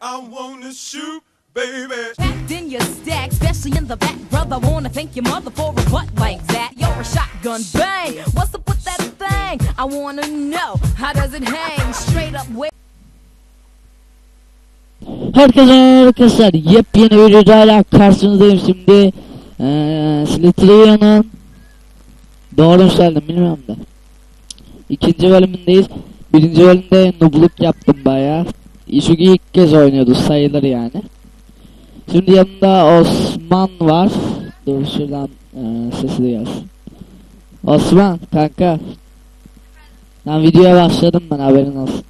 I wanna shoot, baby. Packed in your stack, especially in the back. Brother, wanna thank your mother for a butt like that. You're a shotgun bang. What's up with that thing? I wanna know how does it hang? Straight up where. Herkese arkadaşlar yepyeni bir videoyla karşınızdayım şimdi ee, Slytherin'in Doğru mu söyledim bilmiyorum da İkinci bölümündeyiz Birinci bölümde nubluk yaptım baya Çünkü ilk kez oynuyordu sayılır yani. Şimdi yanında Osman var. Dur şuradan ee, sesi de gelsin. Osman kanka. Ben videoya başladım ben haberin olsun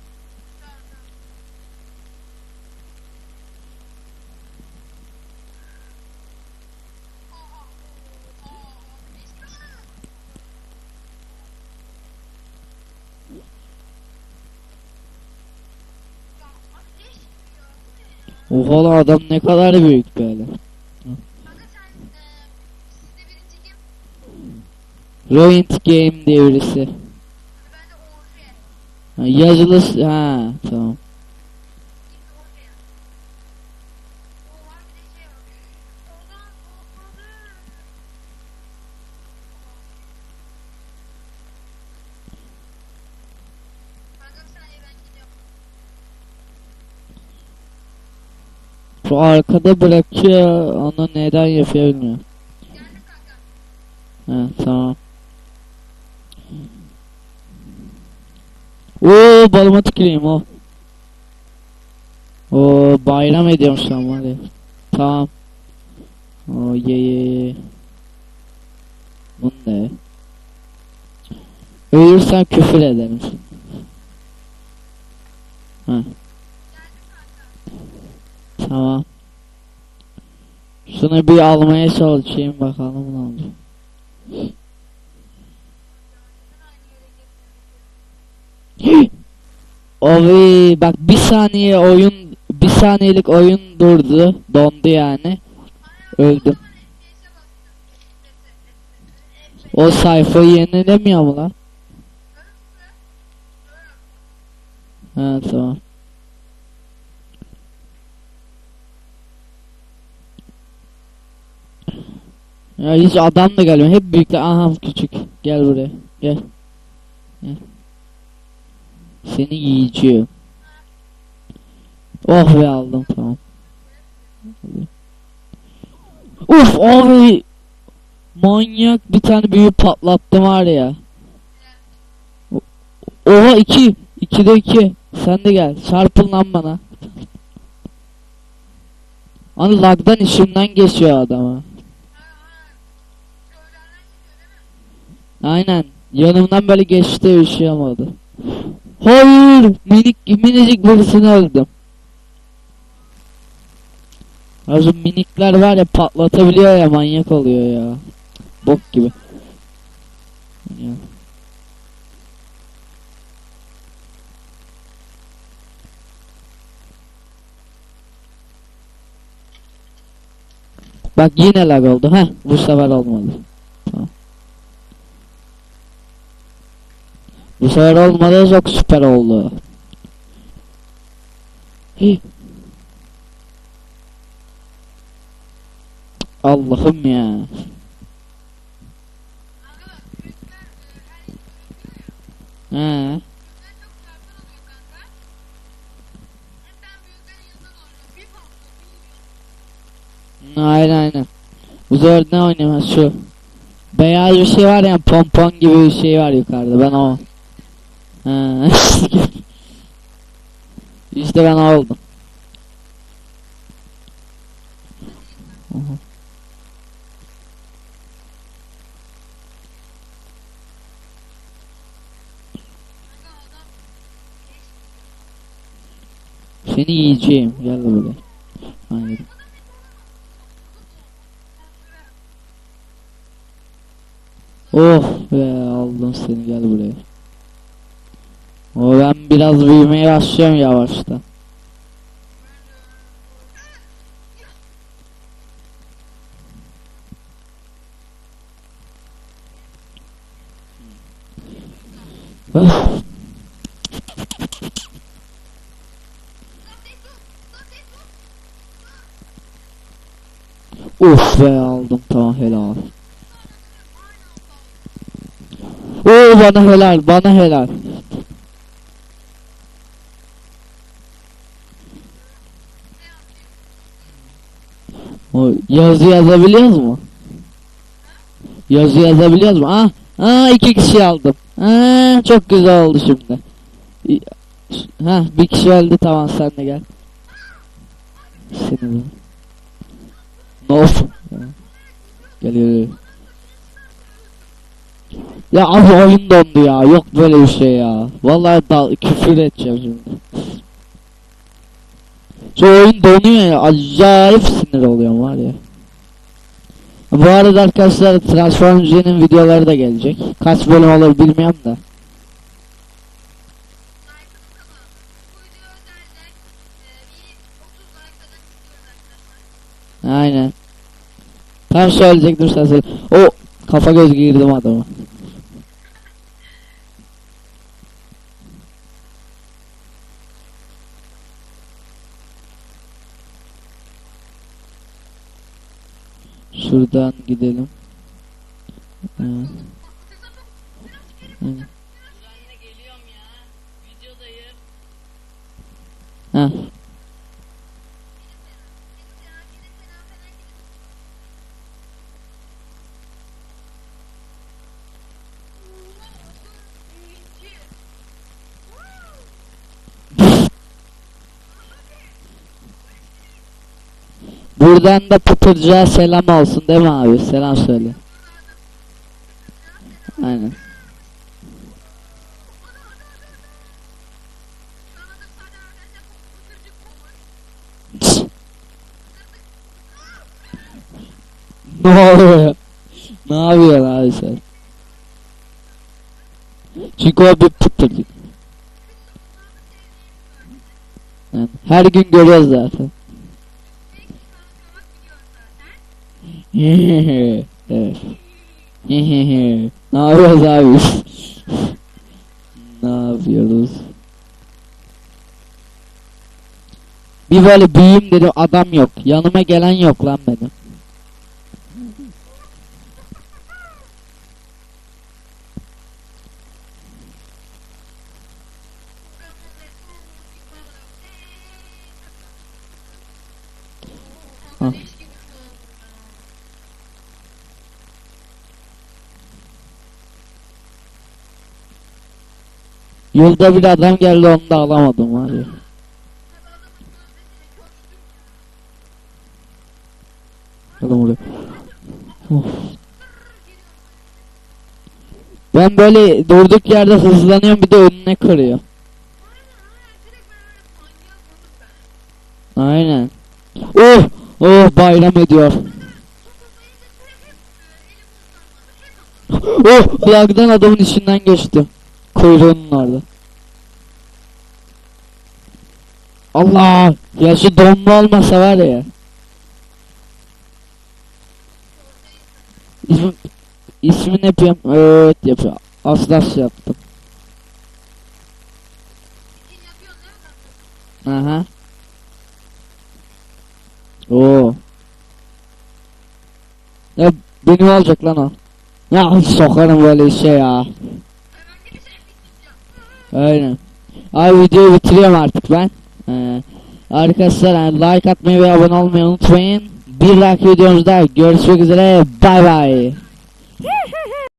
Oha lan adam ne kadar büyük böyle. Ruined Game diye birisi. Ha, yazılı ha tamam. Şu arkada bırakıyor onu neden yapıyor bilmiyorum. Ha tamam. Oo balıma tüküreyim o. Oo bayram ediyorum şu an var. Tamam. Oo ye ye ye. Bu ne? Ölürsem küfür ederim. Ha. Tamam. Şunu bir almaya çalışayım bakalım ne olacak. Ovi bak bir saniye oyun bir saniyelik oyun durdu dondu yani öldüm. O sayfayı yenilemiyor mu lan? Ha tamam. Ya hiç adam da gelmiyor. Hep büyükler. Aha küçük. Gel buraya. Gel. Gel. Seni yiyeceğim. Oh be aldım tamam. Uf abi. Manyak bir tane büyü patlattım var ya. Oha iki. İkide iki. Sen de gel. Çarpın lan bana. Hani lagdan işimden geçiyor adama. Aynen. Yanımdan böyle geçti üşüyamadı. Hayır! Minik minicik birisini öldüm. Azı minikler var ya patlatabiliyor ya manyak oluyor ya. Bok gibi. Ya. Bak yine lag oldu. ha bu sefer olmadı. Sefer olmadı çok süper oldu. Allah'ım ya. He. Aynen aynen. Bu sefer ne oynayamaz şu. Beyaz bir şey var ya pompon gibi bir şey var yukarıda ben o. İşte ben. Aha. Seni yiyeceğim. Gel buraya. Hayır. Oh be aldım seni gel buraya. Ama ben biraz büyümeye başlıyorum yavaştan. Uf be aldım tamam helal. Oo bana helal bana helal. O yazı yazabiliyoruz mu? Yazı yazabiliyoruz mu? Ah, ah iki kişi aldım. Ah çok güzel oldu şimdi. Ha bir kişi öldü tamam sen de gel. Seni. Nof. Geliyor. Ya abi oyun dondu ya. Yok böyle bir şey ya. Vallahi da küfür edeceğim şimdi. Şu oyun donuyor ya. Acayip sinir oluyorum var ya. Bu arada arkadaşlar Transformers'ın videoları da gelecek. Kaç bölüm olur bilmiyorum da. Aynen. Tam söyleyecektim sen söyle. O kafa göz girdim adama. Şuradan gidelim. Ha. Aynen. Ha. Buradan da Pıtırcığa selam olsun değil mi abi? Selam söyle. Aynen. ne oluyor? Ne yapıyorsun abi sen? Çünkü o bir pıtırcık. Yani her gün görüyoruz zaten. evet. ne yapıyoruz abi? ne yapıyoruz? Bir böyle büyüyüm dedim adam yok. Yanıma gelen yok lan benim. Ha. Yolda bir adam geldi onu da alamadım var ya. Adam oraya. Of. Ben böyle durduk yerde hızlanıyorum bir de önüne kırıyor. Aynen. Oh! Oh bayram ediyor. Oh! Lagdan adamın içinden geçtim. Kuyruğunun orada. Allah! Ya şu donma olmasa var ya. İsmi, ismini yapıyorum. Evet yapıyor. Aslas yaptım. Aha. Oo. Ya benim olacak lan o. Ya sokarım böyle şey ya. Aynen. Abi videoyu bitiriyorum artık ben. Ee, arkadaşlar yani like atmayı ve abone olmayı unutmayın. Bir dahaki videomuzda görüşmek üzere. Bay bay.